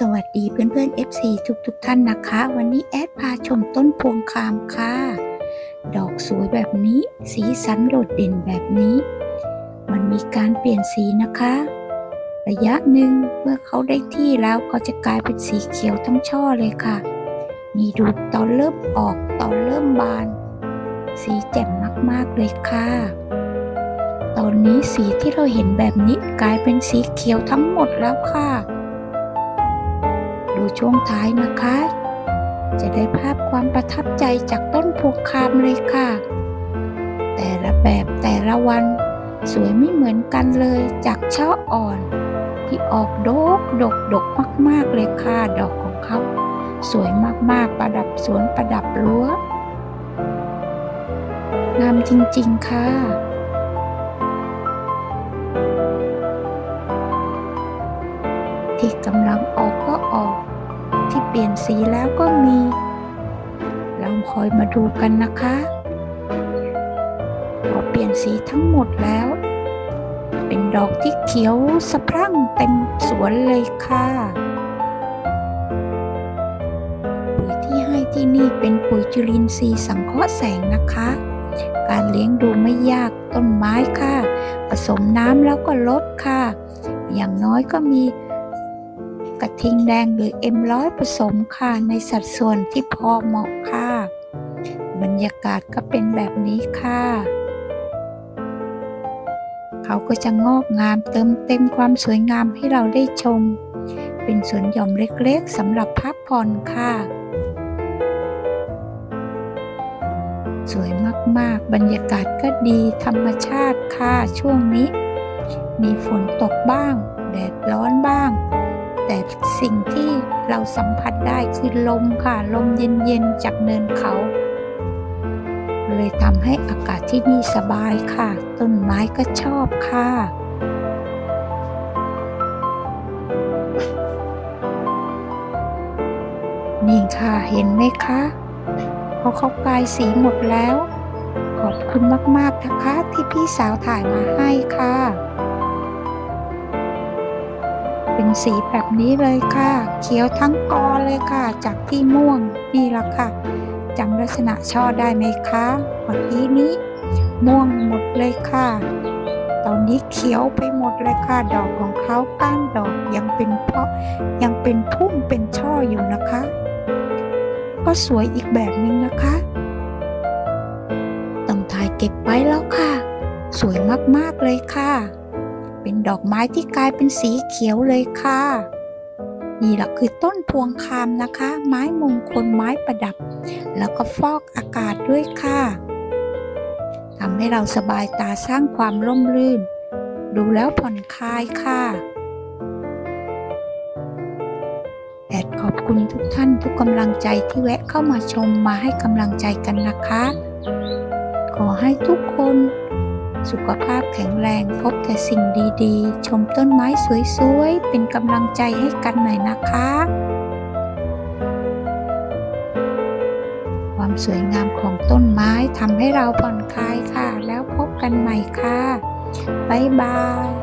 สวัสดีเพื่อนๆ FC ทุกๆทท่านนะคะ วันนี้แอดพาชมต้นพวงคามค่ะ ดอกสวยแบบนี้ สีสันโดดเด่นแบบนี้ มันมีการเปลี่ยนสีนะคะ ระยะหนึ่งเมื่อเขาได้ที่แล้วก็จะกลายเป็นสีเขียวทั้งช่อเลยค่ะ นี่ดูตอนเริ่มออกตอนเริ่มบาน สีแจ่มมากๆเลยค่ะ ตอนนี้สีที่เราเห็นแบบนี้กลายเป็นสีเขียวทั้งหมดแล้วค่ะ ดูช่วงท้ายนะคะ จะได้ภาพความประทับใจจากต้นพวงคามเลยค่ะ แต่ละแบบแต่ละวัน สวยไม่เหมือนกันเลยจากช่ออ่อน ที่ออกดกดกดกมากๆเลยค่ะดอกของเขาสวยมากๆประดับสวนประดับรั้วงามจริงๆค่ะที่กำลังออกก็ออก เปลี่ยนสีแล้วก็มี เราคอยมาดูกันนะคะพอเปลี่ยนสีทั้งหมดแล้ว เป็นดอกที่เขียวสะพรั่งเต็มสวนเลยค่ะปุ๋ยที่ให้ที่นี่เป็นปุ๋ยจุลินทรีย์สังเคราะห์แสงนะคะ การเลี้ยงดูไม่ยากต้นไม้ค่ะ ผสมน้ำแล้วก็ลดค่ะ อย่างน้อยก็มี กระทิงแดงหรือเอ็มร้อยผสมค่ะในสัดส่วนที่พอเหมาะค่ะ บรรยากาศก็เป็นแบบนี้ค่ะ เขาก็จะงอกงามเติมเต็มความสวยงามให้เราได้ชม เป็นสวนหย่อมเล็กๆสำหรับพักผ่อนค่ะ สวยมากๆ บรรยากาศก็ดีธรรมชาติค่ะช่วงนี้ มีฝนตกบ้าง แดดร้อนบ้าง แต่สิ่งที่เราสัมผัสได้คือลมค่ะ ลมเย็นๆจากเนินเขา เลยทำให้อากาศที่นี่สบายค่ะ ต้นไม้ก็ชอบค่ะนี่ค่ะเห็นไหมคะพอเขากลายสีหมดแล้ว ขอบคุณมากๆนะคะที่พี่สาวถ่ายมาให้ค่ะ สีแบบนี้เลยค่ะ เขียวทั้งกอเลยค่ะ จากที่ม่วงนี่ละค่ะจำลักษณะช่อได้ไหมคะเมื่อกี้นี้ ม่วงหมดเลยค่ะ ตอนนี้เขียวไปหมดเลยค่ะ ดอกของเขาก้านดอกยังเป็นเพาะยังเป็นพุ่มเป็นช่ออยู่นะคะ ก็สวยอีกแบบนึงนะคะต้องถ่ายเก็บไว้แล้วค่ะ สวยมากๆเลยค่ะ เป็นดอกไม้ที่กลายเป็นสีเขียวเลยค่ะ นี่แหละคือต้นพวงคามนะคะ ไม้มงคลไม้ประดับ แล้วก็ฟอกอากาศด้วยค่ะทำให้เราสบายตาสร้างความร่มรื่น ดูแล้วผ่อนคลายค่ะแอดขอบคุณทุกท่านทุกกำลังใจที่แวะเข้ามาชมมาให้กำลังใจกันนะคะ ขอให้ทุกคน สุขภาพแข็งแรงพบแต่สิ่งดีๆ ชมต้นไม้สวยๆ เป็นกำลังใจให้กันหน่อยนะคะ ความสวยงามของต้นไม้ทำให้เราผ่อนคลายค่ะ แล้วพบกันใหม่ค่ะ บ๊ายบาย